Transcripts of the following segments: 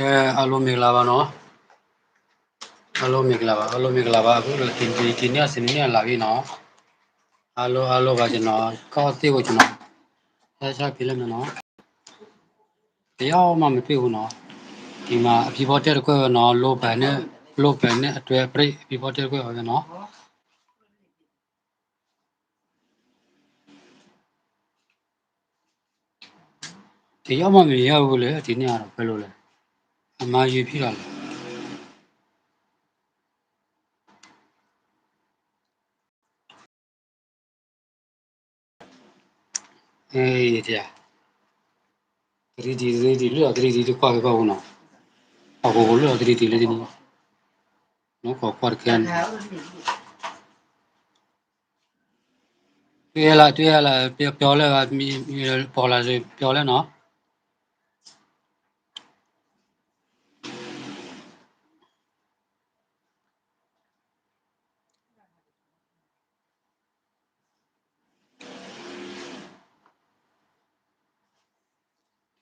အဲအားလုံးမင်္ဂလာပါနော်အားလုံးမင်္ဂလာပါအားလုံးမင်္ဂလာပါအခုဒီဒီဒီနေ့စနေနေ့လာပြီနော်အားလုံးအားလုံးကကျွန်တော်ကောက်သေးကိုကျွန်တော်ဆက်ဆက်ပြလိုက်မယ်နော်တရားမှမတွေ့ဘူးနော်ဒီမှာအပြပေါ်တက်တစ်ခွက်နော်လိုပန်နဲ့လိုပန်နဲ့အတွဲပြိအပြပေါ်တက်တစ်ခွက်ပါပဲနော်တရားမှမရဘူးလေဒီနေ့ကတော့ဘယ်လိုလဲ အမှားယူဖြစ်တာလားအေးတရား 3D 3D လို့ 3D တခွာကောင်းနော်အကိုလို့ 3D လေးဒီနော်ကောကွာကန်တွေ့လာတွေ့လာပြောလဲကပေါ်လာစေပြောလဲနော်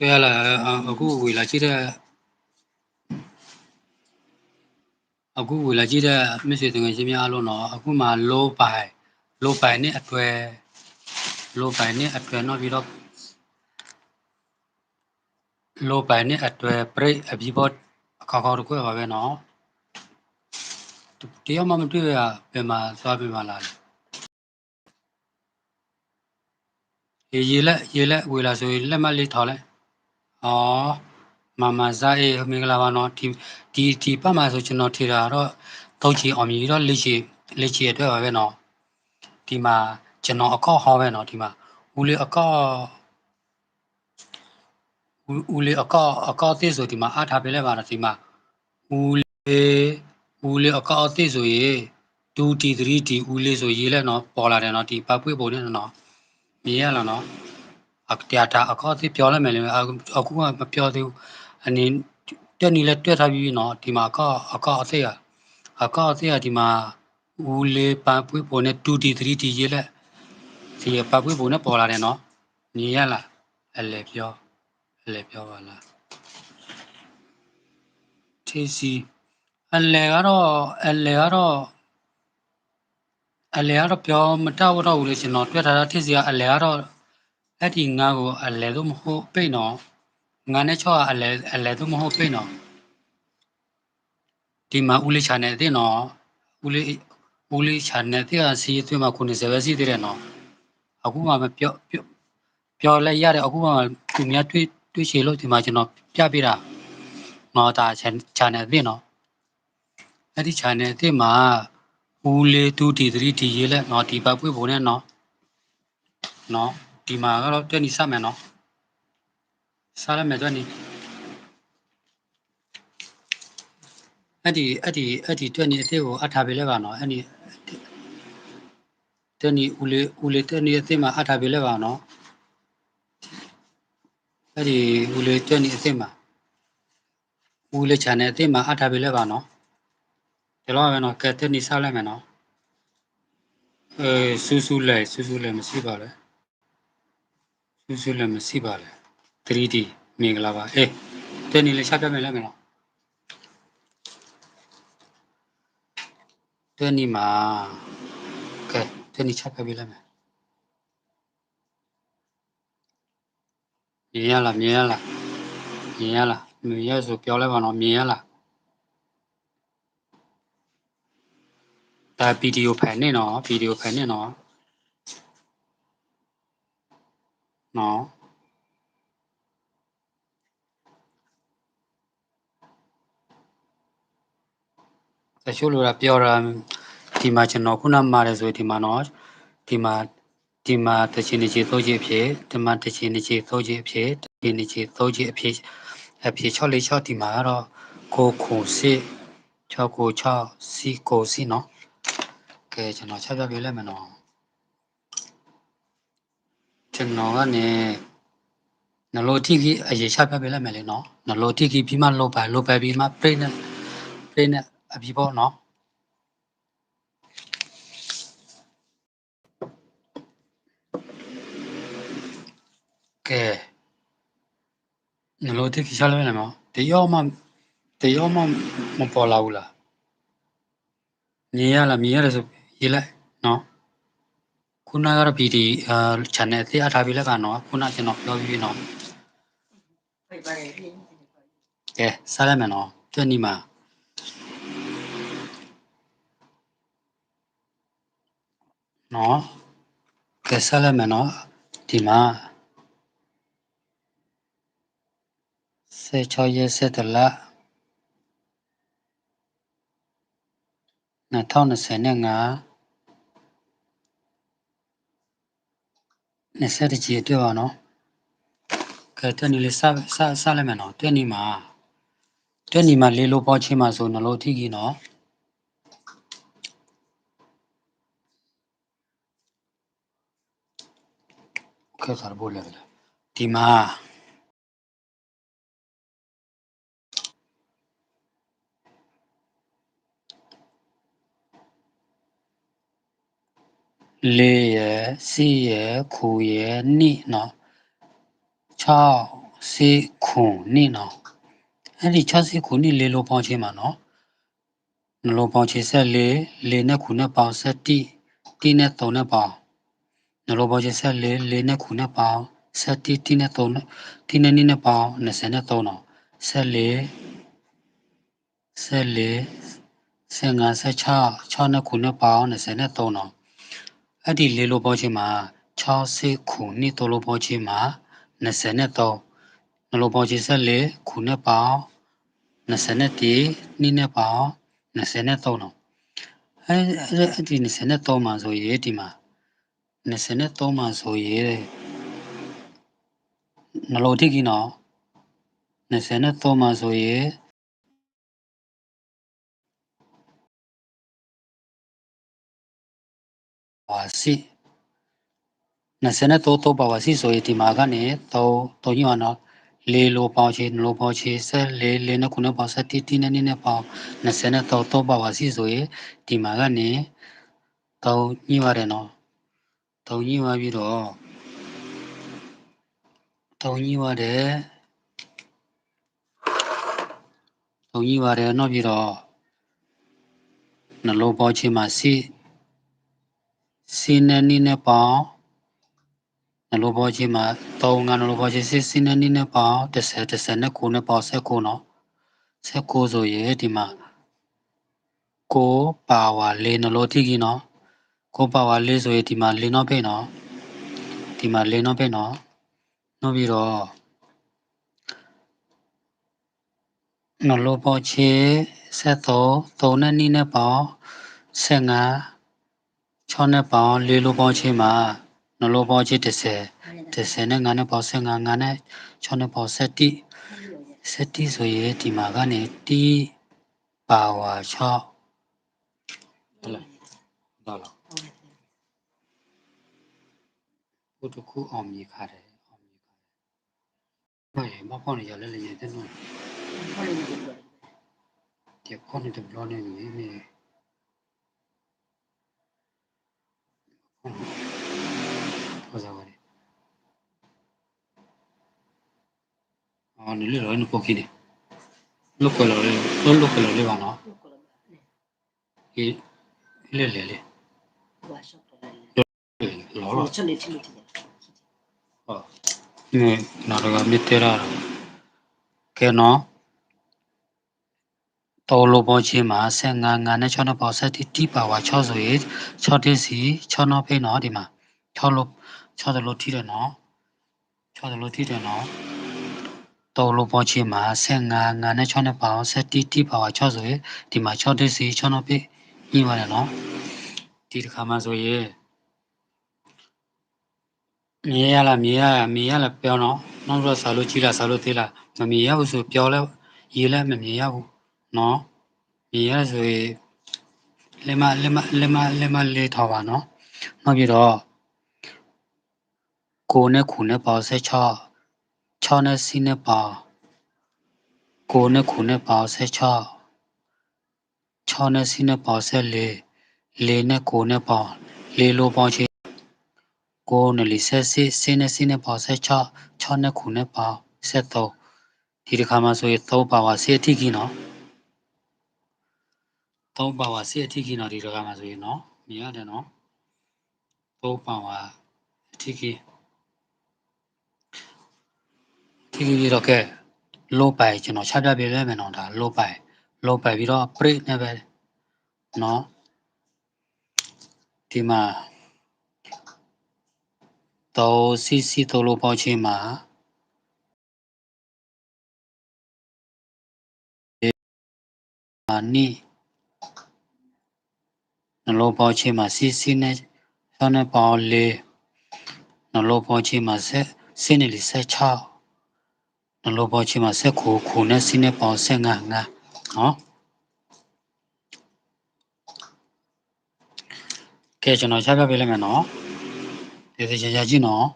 တွေ့လာအခုဝေလာကြည့်တဲ့အခုဝေလာကြည့်တဲ့မစ်ဆွေတငယ်ချင်းများအားလုံးတော့အခုမှ low ပိုင် low ပိုင်နဲ့အတွေ့ low ပိုင်နဲ့အတွေ့တော့ပြီးတော့ low ပိုင်နဲ့အတွေ့ break အပြီးပေါ်အခေါက်ခေါက်တခွဲပါပဲနော်တရားမှမတွေ့ရပြန်မှာသွားပြန်မှာလားရေရေလက်ရေလက်ဝေလာဆိုရင်လက်မလေးထော်လိုက် ဩမမဇာအေမင်္ဂလာပါနော်ဒီဒီဒီပတ်မှာဆိုကျွန်တော်ထေတာတော့တောက်ချီအောင်မြည်တော့လက်ချီလက်ချီအတွက်ပါပဲနော်ဒီမှာကျွန်တော်အကောက်ဟောင်းပဲနော်ဒီမှာဦးလေးအကောက်ဦးဦးလေးအကောက်အကောက်သေးဆိုဒီမှာအားထားပေးလိုက်ပါတော့ဒီမှာဦးလေးဦးလေးအကောက်အသေးဆိုရေ2 t 3 t ဦးလေးဆိုရေးလဲနော်ပေါ်လာတယ်နော်ဒီပတ်ပွေးပုံနဲ့နော်မြင်ရလားနော်အ တရားဒါအခေါ်အသေးပြောလိုက်မယ်လေအခုကမပြောသေးဘူးအနေတက်နေလဲတွေ့ထားပြီးနော်ဒီမှာအခေါ်အခေါ်အသေးရအခေါ်အသေးရဒီမှာဦးလေးပန်ပွေးပုံနဲ့ 2D 3D ရေးလက်ဒီပန်ပွေးပုံနဲ့ပေါ်လာတယ်နော်ညီရလားအလေပြောအလေပြောပါလားထေစီအလေကတော့အလေကတော့အလေကတော့ပြောမတောက်တော့ဘူးလေကျွန်တော်တွေ့ထားတာထေစီကအလေကတော့ အဲ့ဒီငါကိုအလဲလို့မဟုတ်ပိတ်နော်ငါနဲ့ချော့အလဲအလဲလို့မဟုတ်ပိတ်နော်ဒီမှာဦးလေးချာနဲ့တင်နော်ဦးလေးဦးလေးချာနဲ့တရားစီသွင်းမှာ90ပဲစီသေးတယ်နော်အခုမှမပြောပြောပြောလိုက်ရတယ်အခုမှသူများတွေ့တွေ့ချေလို့ဒီမှာကျွန်တော်ပြပြတာနော်ဒါ channel အသစ်နော်အဲ့ဒီ channel အသစ်မှာဦးလေး2 D 3 D ရေးလက်နော်ဒီဘက်ပွေပုံနဲ့နော်နော် ဒီမှာကတော့တွက်နေစမယ်နော်စရမယ်တွက်နေအဲ့ဒီအဲ့ဒီအဲ့ဒီတွက်နေအသေးကိုအထားပေးလိုက်ပါနော်အဲ့ဒီတွက်နေဦးလေးဦးလေးတွက်နေအသေးမှာအထားပေးလိုက်ပါနော်အဲ့ဒီဦးလေးတွက်နေအသေးမှာဦးလေး channel အသေးမှာအထားပေးလိုက်ပါနော်ဒီလိုပဲနော်ကဲတွက်နေစလိုက်မယ်နော်အဲစူးစူးလိုက်စူးစူးလိုက်မရှိပါဘူး ဆူဆူလဲမရှိပါလဲ 3D မင်္ဂလာပါအေးတက်နေလေရှာပြမယ်လဲမယ်နော်တက်နေမှာကဲတက်နေချပြပေးလိုက်မယ်မြင်ရလားမြင်ရလားမြင်ရလားမြင်ရဆိုပြောလိုက်ပါနော်မြင်ရလားဒါဗီဒီယိုဖိုင်နဲ့နော်ဗီဒီယိုဖိုင်နဲ့နော် နော်တချို့လူကပြောတာဒီမှာကျွန်တော်ခုနမှားတယ်ဆိုရင်ဒီမှာနော်ဒီမှာဒီမှာတချင်တစ်ချေသုံးချေဖြစ်ဒီမှာတချင်တစ်ချေသုံးချေဖြစ်တချင်တစ်ချေသုံးချေအဖြစ်အဖြစ်6လေး6ဒီမှာကတော့ကိုခုစစ်6ကို6စီကိုစီနော်ကဲကျွန်တော်ချက်ပြပေးလိုက်မယ်နော် ကျွန်တော်ကနေနလိုတိကြီးအရေးချက်ပြပေးလိုက်မယ်လေနော်နလိုတိကြီးပြီးမှလောပါလောပါပြီးမှပြိနေပြိနေအပြီးပေါ့နော်ကဲနလိုတိကြီးချက်လိုက်မယ်နော်ဒီရောမှတရောမှမပေါ်လာဘူးလားမြင်ရလားမြင်ရတယ်ဆိုရေးလိုက်နော် ခုနကတော့ PD အာ channel အသေးအထားပြီးလက်ကနော်ခုနကျွန်တော်ပြောပြီးပြီနော်ဖိတ်ပါတယ်ဟင်းကဲစားလိုက်မယ်နော်တွေ့နီမှာနော်ကဲစားလိုက်မယ်နော်ဒီမှာ16ရက်7လ2025 20ကြီးတွေ့ပါနော်ကဲတွေ့နီလေးစားစားစားလိုက်မယ်နော်တွေ့နီမှာတွေ့နီမှာလေးလိုပေါချင်းမှာဆိုနှလုံးထိကြီးနော်ကဲစားဖို့လည်းဒီမှာ လေးရယ်စီရယ်ခူရယ်နိနော်6စီခုနိနော်အဲ့ဒီ6စီခုနိလေးလိုပေါချင်းမှာနော်နှလုံးပေါချင်းဆက်လေးလေးနဲ့ခုနဲ့ပေါင်းဆက်တိတိနဲ့3နဲ့ပေါင်းနှလုံးပေါချင်းဆက်လေးလေးနဲ့ခုနဲ့ပေါင်းဆက်တိတိနဲ့3နဲ့တိနဲ့နိနဲ့ပေါင်း23နော်ဆက်လေးဆက်လေးဆက်5ဆက်6 6နဲ့ခုနဲ့ပေါင်း23နော် အဲ့ဒီလေးလိုပေါချင်းမှာ6စိခုနှစ်တိုလိုပေါချင်းမှာ23နလိုပေါချင်းဆက်လေခုနှစ်ပေါင်း21နှစ်နဲ့ပေါင်း23နော်အဲ့အဲ့အဲ့ဒီ23မှာဆိုရေဒီမှာ23မှာဆိုရေနလိုတိကိနော်23မှာဆိုရေ ပါစီ23တော့ပါပါစီဆိုရင်ဒီမှာကနေ3 3ညောင်းနော်လေးလိုပေါင်းချေလိုပေါင်းချေဆက်လေးလေးနဲ့ခုနှစ်ပေါင်းဆက်တီတီနဲ့နည်းနဲ့ပေါင်း23တော့ပါပါစီဆိုရင်ဒီမှာကနေ3ညှိရတယ်နော်3ညှိရပြီးတော့3ညှိရတယ်3ညှိရတယ်နောက်ပြီးတော့နှလုံးပေါင်းချေမှာစီ စီနဲ့နည်းနဲ့ပေါင်းနှလုံးပေါင်းချေမှာ3ကနှလုံးပေါင်းချေစီစီနဲ့နည်းနဲ့ပေါင်း30 30နဲ့9နဲ့ပေါင်း19နော်19ဆိုရင်ဒီမှာကိုပါဝါလေးနှလုံးထိကြီးနော်ကိုပါဝါလေးဆိုရင်ဒီမှာလေးနော်ဖိနော်ဒီမှာလေးနော်ဖိနော်နောက်ပြီးတော့နှလုံးပေါင်းချေ73 3နဲ့နည်းနဲ့ပေါင်း15 6နဲ့ပေါင်းလေးလိုပေါင်းချေမှာနှလုံးပေါင်းချေ30 30နဲ့9နဲ့ပေါင်း15 9နဲ့6နဲ့ပေါင်း7တိ7တိဆိုရင်ဒီမှာကနေတီပါဝါ6ဟုတ်လားဟုတ်လားဘုတခုအောင်မြေခါတယ်အောင်မြေခါတယ်ဘာမဖောင်းနေရလဲလေတဲ့နော်ဟောလို့ဒီလိုဒီခေါင်းတဲ့ဘလောနေမြေမြေဟုတ်စားပါလေ အော်နေလေရောနပိုကိနေလုတ်ကလောလေလုတ်ကလောလေပါနော်ကိုလိုနေဒီလေလေလေဘာရှော့တယ်လောလဲလောချက်နေချင်တယ်ဟုတ်နေနာရကမြတေရာကဲနော်တော်လိုပေါ်ချင်းမှာ15ငါနဲ့6နှစ်ပေါက်ဆက် တီတီပါဝါ6ဆိုရင်6တစ်စီ6နောက်ဖိနော်ဒီမှာ6လို့6တလို့ထိတယ်နော်6တလို့ထိတယ်နော်တော်လိုပေါ်ချင်းမှာ15ငါနဲ့6နှစ်ပေါက်ဆက်တီတီပါဝါ6ဆိုရင်ဒီမှာ6တစ်စီ6နောက်ဖိညှိပါတယ်နော်ဒီတစ်ခါမှဆိုရင်မြင်ရလားမြင်ရမြင်ရလားပြောနော်နောက်တော့စာလို့ကြည့်လားစာလို့သေးလားမမြင်ရဘူးဆိုပြောလဲရေးလဲမမြင်ရဘူးနော်မြင်ရဆိုရင်လက်မလက်မလက်မလက်မလေးထားပါနော်နောက်ပြီးတော့ကိုနဲ့ခုနဲ့ပေါဆက်6 6နဲ့စီနဲ့ပေါကိုနဲ့ခုနဲ့ပေါဆက်6 6နဲ့စီနဲ့ပေါဆက်4 4နဲ့ကိုနဲ့ပေါ4လိုပေါချေကိုနဲ့လီဆက်စီစီနဲ့စီနဲ့ပေါဆက်6 6နဲ့ခုနဲ့ပေါဆက်3ဒီတစ်ခါမှဆိုရင်3ပါပါစေအထိကြီးနော်သုံးပါဝါစစ်အထိခိနော်ဒီတော့ကမှာဆိုရင်နော်မြင်ရတယ်နော်သုံးပါဝါအထိခိ ထိခိပြီးတော့ကဲလောပိုင်ကျွန်တော်ချပြပြလဲမယ်နော်ဒါလောပိုင်လောပိုင်ပြီးတော့ပရိနဲ့ပဲနော်ဒီမှာတော့စီစီတော့လို့ပေါ့ချင်းမှာအာနိနှလုံးပေါင်းချင်းမှာစီစီနဲ့ဆောင်းနဲ့ပေါင်းလေးနှလုံးပေါင်းချင်းမှာဆက်စင်းနေလဆက်ချ နှလုံးပေါင်းချင်းမှာဆက်ခုခုနဲ့စီနဲ့ပေါင်းဆက်ငါငါနော်ကဲကျွန်တော်ချပြပေးလိုက်မယ်နော်ဒီဒီချာချာကြည့်နော်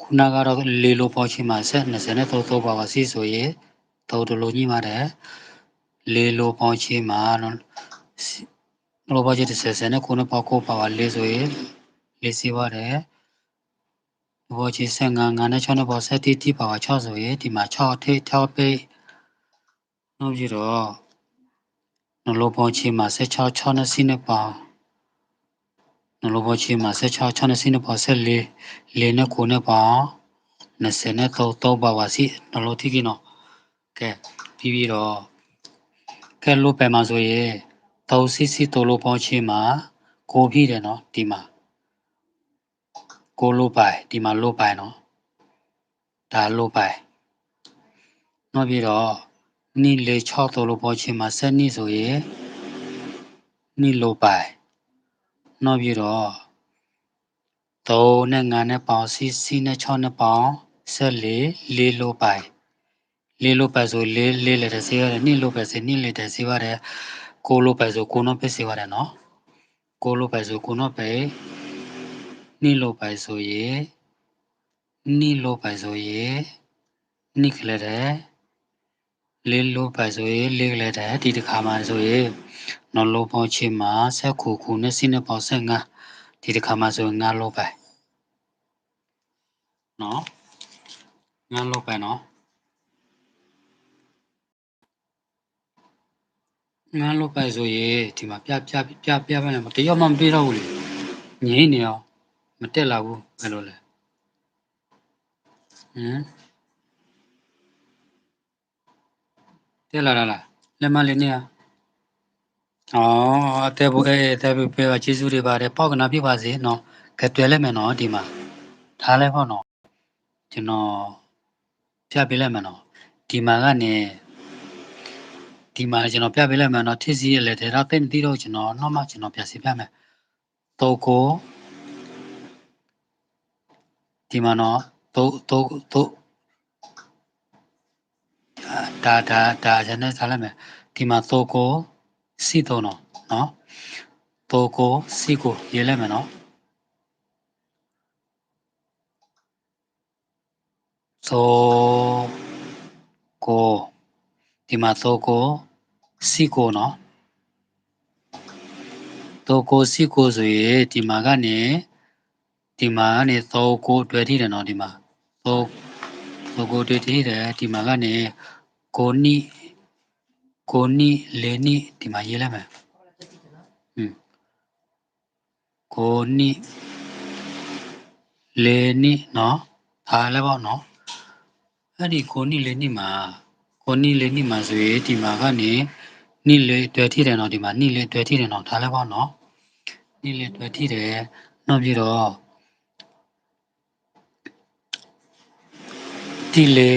ခုနကတော့လေးလိုပေါင်းချင်းမှာဆက်20နဲ့3 3ပါပါစီဆိုရင်တော့တလို့ညှိပါတယ်လေးလိုပေါင်းချင်းမှာလိုပေါင်းချင်း30နဲ့ခုနပေါင်းကိုပါပါလေးဆိုရင်လေးစီပါတယ် ဘောချီ15 9နဲ့6နဲ့ပေါ်ဆက်တီတီပါပါ6ဆိုရင်ဒီမှာ6ထိ6ပိတ်နောက်ပြီးတော့နလိုပေါင်းချင်းမှာ16 6နဲ့စီနဲ့ပေါင်းနလိုပေါင်းချင်းမှာ16 6နဲ့စီနဲ့ပေါင်း14လေးနဲ့9နဲ့ပေါင်း20နဲ့3 3ပါပါစီနလိုတိကိနော်ကဲပြီးပြီးတော့ကဲလို့ပဲမှာဆိုရင်3စီစီ3လိုပေါင်းချင်းမှာကိုပြည့်တယ်နော်ဒီမှာ ကိုလို့ပိုင်ဒီမှာလို့ပိုင်နော်ဒါလို့ပိုင်နောက်ပြီးတော့နိလေ6တော်လို့ပေါ်ချင်းမှာဆက်နိဆိုရင်နိလို့ပိုင်နောက်ပြီးတော့3နဲ့9နဲ့ပေါင်းစီစီနဲ့6နဲ့ပေါင်းဆက်လေလေးလို့ပိုင်လေးလို့ပိုင်ဆိုလေးလေးလက်တဲ့စေရတယ်နိလို့ပိုင်ဆိုနိလက်တဲ့စေရတယ်ကိုလို့ပိုင်ဆိုကိုနော်ပဲစေရတယ်နော်ကိုလို့ပိုင်ဆိုကိုနော်ပဲ နိလို့ပိုင်ဆိုရင်နိလို့ပိုင်ဆိုရင်နိကလေးတဲ့လေးလို့ပိုင်ဆိုရင်လေးကလေးတဲ့ဒီတစ်ခါမှဆိုရင်နော်လို့ပေါချင်းမှာဆက်ခုခုနဲ့စိနဲ့ပေါဆက်ငါဒီတစ်ခါမှဆိုငါလို့ပိုင်နော်ငါလို့ပိုင်နော်ငါလို့ပိုင်ဆိုရင်ဒီမှာပြပြပြပြပြမယ်တယောက်မှမတွေ့တော့ဘူးလေငြိနေအောင် မတက်လာဘူးဘယ်လိုလဲဟမ်တက်လာလားလက်မလေးနေရအော်အသေးဘူးအေးအသေးဘူးပြကျေးဇူးတွေပါတယ်ပေါက်ကနာပြပါစေနော်ကဲတွေ့လိုက်မယ်နော်ဒီမှာထားလိုက်ပေါ့နော်ကျွန်တော်ပြပေးလိုက်မယ်နော်ဒီမှာကနေဒီမှာကျွန်တော်ပြပေးလိုက်မယ်နော်ထစ်စီရဲ့လက်ထဲတော့တိတ်မသိတော့ကျွန်တော်နောက်မှကျွန်တော်ပြစီပြမယ်တော့ကို ဒီမှာနော်တော့တော့တော့ဒါဒါဒါကျွန်တော်ထားလိုက်မယ်ဒီမှာတော့ကိုစီတော့နော်နော်တော့ကိုစီကိုရေးလိုက်မယ်နော်သောကိုဒီမှာသောကိုစီကိုနော်သောကိုစီကိုဆိုရင်ဒီမှာကနေ ဒီမှာကနေသောကိုတွေ့ထိတယ်နော်ဒီမှာသောသောကိုတွေ့ထိတယ်ဒီမှာကနေကိုနိကိုနိလေနိဒီမှာရေးလိုက်မယ်ဟွန်းကိုနိလေနိနော်ဒါလည်းပေါ့နော်အဲ့ဒီကိုနိလေနိမှာကိုနိလေနိမှာဆိုရင်ဒီမှာကနေနိလေတွေ့ထိတယ်နော်ဒီမှာနိလေတွေ့ထိတယ်နော်ဒါလည်းပေါ့နော်နိလေတွေ့ထိတယ်နောက်ပြီးတော့ ဒီလေ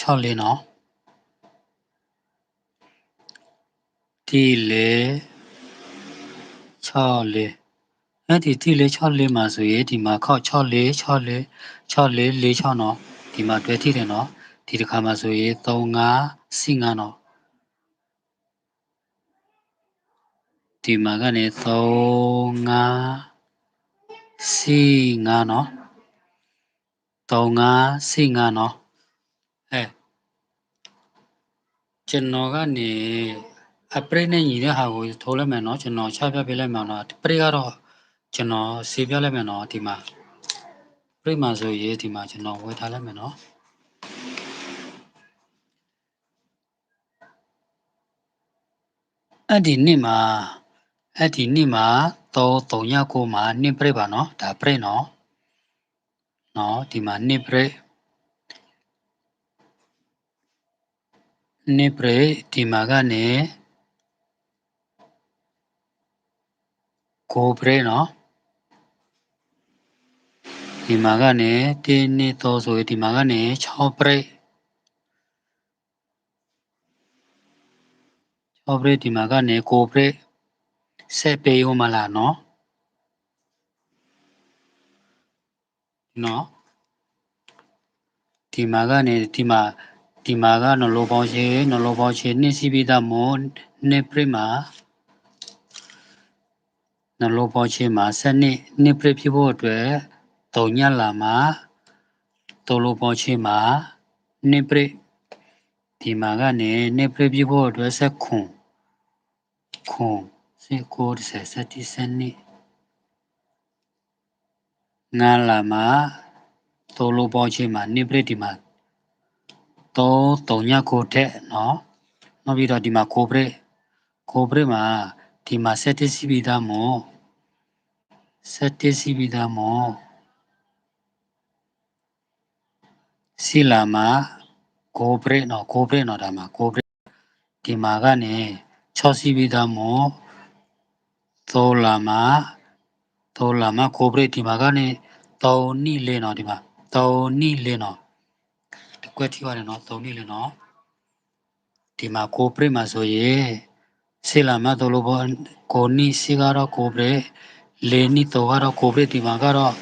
6လေးနော်ဒီလေ6လေးအဲ့ဒီဒီလေ6လေးမှာဆိုရင်ဒီမှာခောက်6လေး6လေး6လေး4 6နော်ဒီမှာတွေ့ထိတယ်နော်ဒီတစ်ခါမှာဆိုရင်3 5 4 5နော်ဒီမှာကနေ3 5 4 5နော် 3 5 4 5နော်အဲကျွန်တော်ကနေအပရိနဲ့ညီတဲ့ဟာကိုထိုးလိုက်မယ်နော်ကျွန်တော်ချပြပေးလိုက်မယ်နော်ပရိကတော့ကျွန်တော်စီပြလိုက်မယ်နော်ဒီမှာပရိမှာဆိုရေးဒီမှာကျွန်တော်ဝယ်ထားလိုက်မယ်နော်အဲ့ဒီနေ့မှာအဲ့ဒီနေ့မှာတော့တုံညကိုမှာနှစ်ပြိပါနော်ဒါပြိနော်နော်ဒီမှာ နှစ်ပြိနှစ်ပြိဒီမှာကနေကိုပြိနော်ဒီမှာကနေတင်းနှစ်တော့ဆိုရင်ဒီမှာကနေ6ပြိ6ပြိဒီမှာကနေကိုပြိဆက်ပေးဦးမလားနော် နော်ဒီမှာကနေဒီမှာဒီမှာကနလိုပေါင်းရှိနလိုပေါင်းရှိနှစ်စီပိတမောနှစ်ပြိမှာနလိုပေါင်းရှိမှာဆက်နှစ်နှစ်ပြိဖြစ်ဖို့အတွက်တုံညက်လာမှာတိုလိုပေါင်းရှိမှာနှစ်ပြိဒီမှာကနေနှစ်ပြိဖြစ်ဖို့အတွက်ဆက်ခွန်ခွန်စေကိုဆက်ဆက်တိဆက်နှစ် ငါလာမှာတိုလိုပေါင်းရှိမှာနှစ်ပြိဒီမှာတော့တုံညက်ကိုထက်နော်နောက်ပြီးတော့ဒီမှာကိုပြိကိုပြိမှာဒီမှာဆက်တစီပြီးသားမို့ဆက်တစီပြီးသားမို့စီလာမှာကိုပြိနော်ကိုပြိနော်ဒါမှာကိုပြိဒီမှာကနေ6စီပြီးသားမို့သောလာမှာ သောလာမှာကိုပြိဒီမှာကနေ3နိလေးနော်ဒီမှာ3နိလေးနော်တကွက်ထိပါတယ်နော်3နိလေးနော်ဒီမှာကိုပြိမှာဆိုရင်စီလာမှာတို့လို့ဘောကိုနိစီကတော့ကိုပြိလေးနိတော့ကတော့ကိုပြိဒီမှာကတော့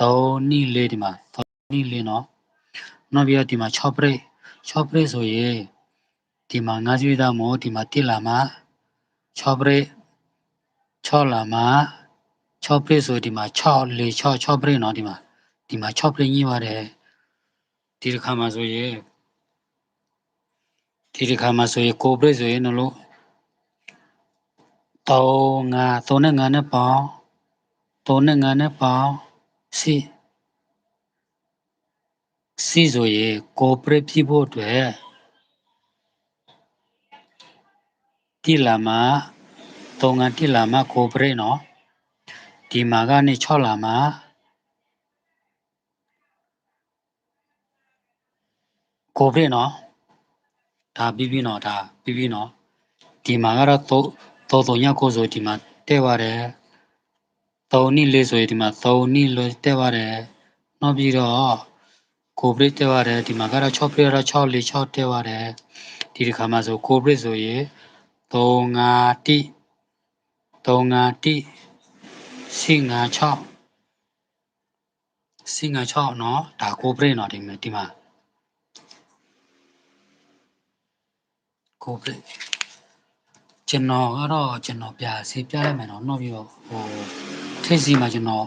3နိလေးဒီမှာ3နိလေးနော်နောက်ပြီးတော့ဒီမှာ6ပြိ6ပြိဆိုရင်ဒီမှာငါးစီးသားမို့ဒီမှာတိလာမှာ6ပြိ6လာမှာ 6ပြိဆိုဒီမှာ6လေ6 6ပြိနော်ဒီမှာဒီမှာ6ပြိညှိပါတယ်ဒီတစ်ခါမှာဆိုရင်ဒီတစ်ခါမှာဆိုရင်ကိုပြိဆိုရင်နော်လို့3 5 3နဲ့5နဲ့ပေါင်း3နဲ့5နဲ့ပေါင်းစီစီဆိုရင်ကိုပြိပြဖို့အတွက်တိလာမှာ3ငါတိလာမှာကိုပြိနော် ဒီမှာကနေ6လာမှာကိုပြိနော်ဒါပြီးပြီနော်ဒါပြီးပြီနော်ဒီမှာကတော့3 3 3ညကိုဆိုဒီမှာတဲ့ပါတယ်3နိလေးဆိုရင်ဒီမှာ3နိလို့တဲ့ပါတယ်နောက်ပြီးတော့ကိုပြိတဲ့ပါတယ်ဒီမှာကတော့6ပြိတော့6လေး6တဲ့ပါတယ်ဒီတစ်ခါမှာဆိုကိုပြိဆိုရင်3 5တိ3 5တိ 4 5 6 4 5 6เนาะဒါကိုပြိနော်ဒီမှာဒီမှာကိုပြိကျွန်တော်ကတော့ကျွန်တော်ပြစီပြလိုက်မယ်နော်နောက်ပြီးတော့ဟိုထိတ်စီမှာကျွန်တော်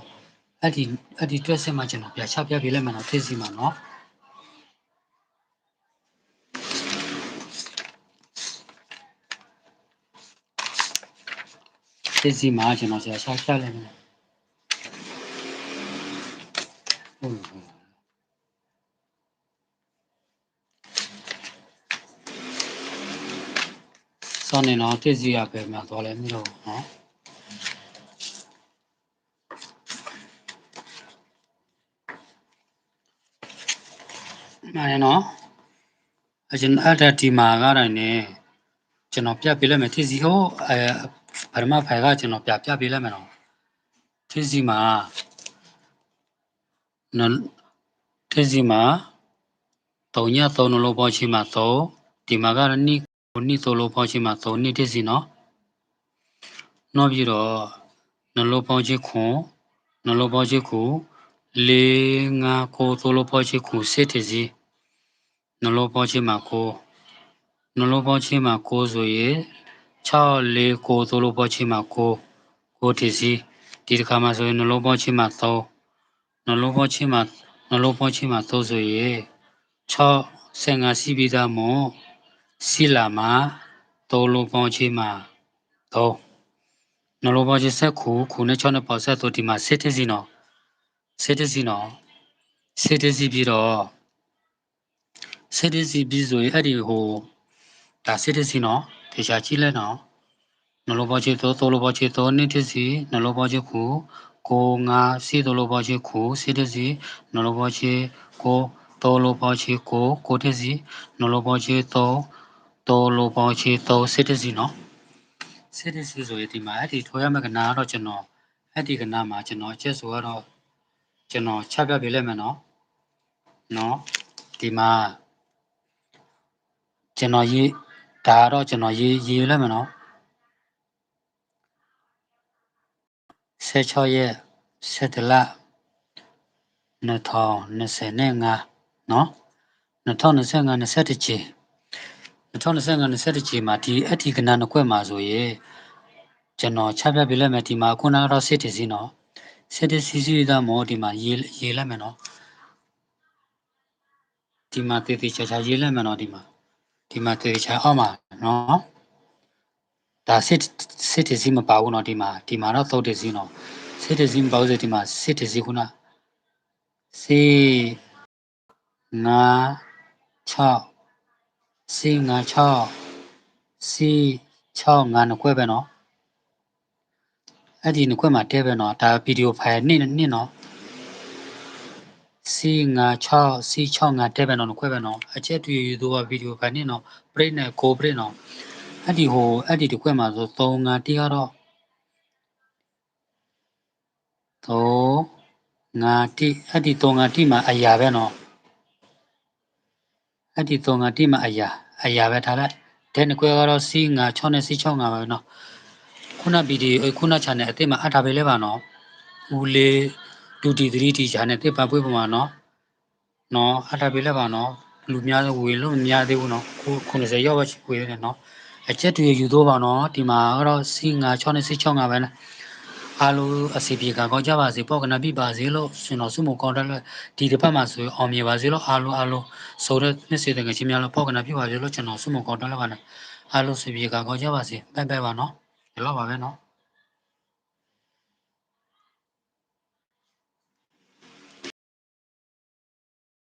အဲ့ဒီအဲ့ဒီတွက်စစ်မှာကျွန်တော်ပြချပြပြလိုက်မယ်နော်ထိတ်စီမှာနော်ထိတ် စီမှာကျွန်တော်ဆရာချပြလိုက်မယ်ဟုတ်ဟုတ်စောင်းနေတော့ထိတ်စီရပဲမှာသွားလဲမလို့နော်နိုင်နော်အကျွန်တော်အဲ့ဒါဒီမှာကတိုင်းနေကျွန်တော်ပြပြလိုက်မယ်ထိတ်စီဟိုအဲ ပရမဖိုင်ကကျွန်တော်ပြပြပြလိုက်မယ်နော်ထိတ်စီမှာနော်ထိတ်စီမှာ3ည3လုံးပေါင်းချင်းမှာ3ဒီမှာကနိနိ3လုံးပေါင်းချင်းမှာ3နိထိတ်စီနော်နောက်ပြီးတော့နှလုံးပေါင်းချင်းခွန်နှလုံးပေါင်းချင်းခု၄၅ကို3လုံးပေါင်းချင်းခုစစ်ထိတ်စီနှလုံးပေါင်းချင်းမှာကိုနှလုံးပေါင်းချင်းမှာကိုဆိုရင် 6 4ကို3လုံးပေါင်းချင်းမှာကိုကိုထိတ်စီဒီတစ်ခါမှာဆိုရင်နှလုံးပေါင်းချင်းမှာ3နှလုံးပေါင်းချင်းမှာနှလုံးပေါင်းချင်းမှာ3ဆိုရင်6 15စီးပြီးသားမို့စီလာမှာ3လုံးပေါင်းချင်းမှာ3နှလုံးပေါင်းချင်းဆက်ခုခုနဲ့6နဲ့ပေါင်းဆက်တော့ဒီမှာစစ်တစ်စီနော်စစ်တစ်စီနော်စစ်တစ်စီပြီးတော့စစ်တစ်စီပြီးဆိုရင်အဲ့ဒီဟိုဒါစစ်တစ်စီနော် တေချာကြည့်လိုက်နော်နှလုံးပေါ်ချေသောသောလိုပေါ်ချေသောနိတ္တစီနှလုံးပေါ်ချေခုကိုငါစီသောလိုပေါ်ချေခုစီတစီနှလုံးပေါ်ချေကိုသောလိုပေါ်ချေကိုကိုတစီနှလုံးပေါ်ချေသောသောလိုပေါ်ချေသောစီတစီနော်စီတစီဆိုရင်ဒီမှာအဲ့ဒီထိုးရမယ့်ကနာကတော့ကျွန်တော်အဲ့ဒီကနာမှာကျွန်တော်အချက်ဆိုတော့ကျွန်တော်ချက်ပြပေးလိုက်မယ်နော်နော်ဒီမှာကျွန်တော်ရေး ဒါတော့ကျွန်တော်ရေးရေးလိုက်မယ်နော်16ရက်7လ2025နော်2025 21ချိန်2025 21ချိန်မှာဒီအဋ္ဌိကဏနှစ်ခွက်မှာဆိုရင်ကျွန်တော်ချပြပြလိုက်မယ်ဒီမှာခုနကတော့စစ်တစီနော်စစ်တစီစီသားမောဒီမှာရေးရေးလိုက်မယ်နော်ဒီမှာတည်တည်ချာချာရေးလိုက်မယ်နော်ဒီမှာ ဒီမှာသေချာအောက်မှာနော်ဒါစစ်စစ်တစီမပါဘူးနော်ဒီမှာဒီမှာတော့သုတ်တစီနော်စစ်တစီမပါဘူးဆိုဒီမှာစစ်တစီခုနစေငါ6စေငါ6စေ6ငါနှခွဲပဲနော်အဲ့ဒီနှခွဲမှာတဲပဲနော်ဒါဗီဒီယိုဖိုင်နှစ်နှစ်နော် C56 C6 ငါတက်ပဲနော်ခွဲပဲနော်အချက်တွေ့ရသောဗီဒီယိုဖိုင်နဲ့နော်ပရိတ်နဲ့ကိုပရိတ်နော်အဲ့ဒီဟိုအဲ့ဒီတခွဲမှာဆို3ငါတိကတော့3ငါတိအဲ့ဒီ3ငါတိမှာအရာပဲနော်အဲ့ဒီ3ငါတိမှာအရာအရာပဲထားလိုက်တဲ့နှခွဲကတော့ C56 နဲ့ C6 ငါပဲနော်ခုနဗီဒီယိုခုန channel အစ်စ်မှာအထားပေးလဲပါနော်ဦးလေး လူတီ3တီရှာနဲ့တစ်ပါပွေးပုံမှာနော်နော်အထပ်ပေးလက်ပါနော်လူများဝေလို့မများသေးဘူးနော်90ရောက်ပဲဝေတယ်နော်အချက်တွေယူတော့ပါနော်ဒီမှာတော့ C5 6နဲ့ C6 ငါပဲလားအားလုံးအစီပြေကကောင်းကြပါစေပေါ့ကနပြပါစေလို့ကျွန်တော်စုမကောင်းတဲ့ဒီတစ်ပတ်မှာဆိုရင်အောင်မြင်ပါစေလို့အားလုံးအားလုံးဆိုတဲ့နှစ်စေတကချင်းများလို့ပေါ့ကနပြပါစေလို့ကျွန်တော်စုမကောင်းတဲ့လောက်ပါနဲ့အားလုံးစီပြေကကောင်းကြပါစေဘိုင်ဘိုင်ပါနော်ဒီလောက်ပါပဲနော်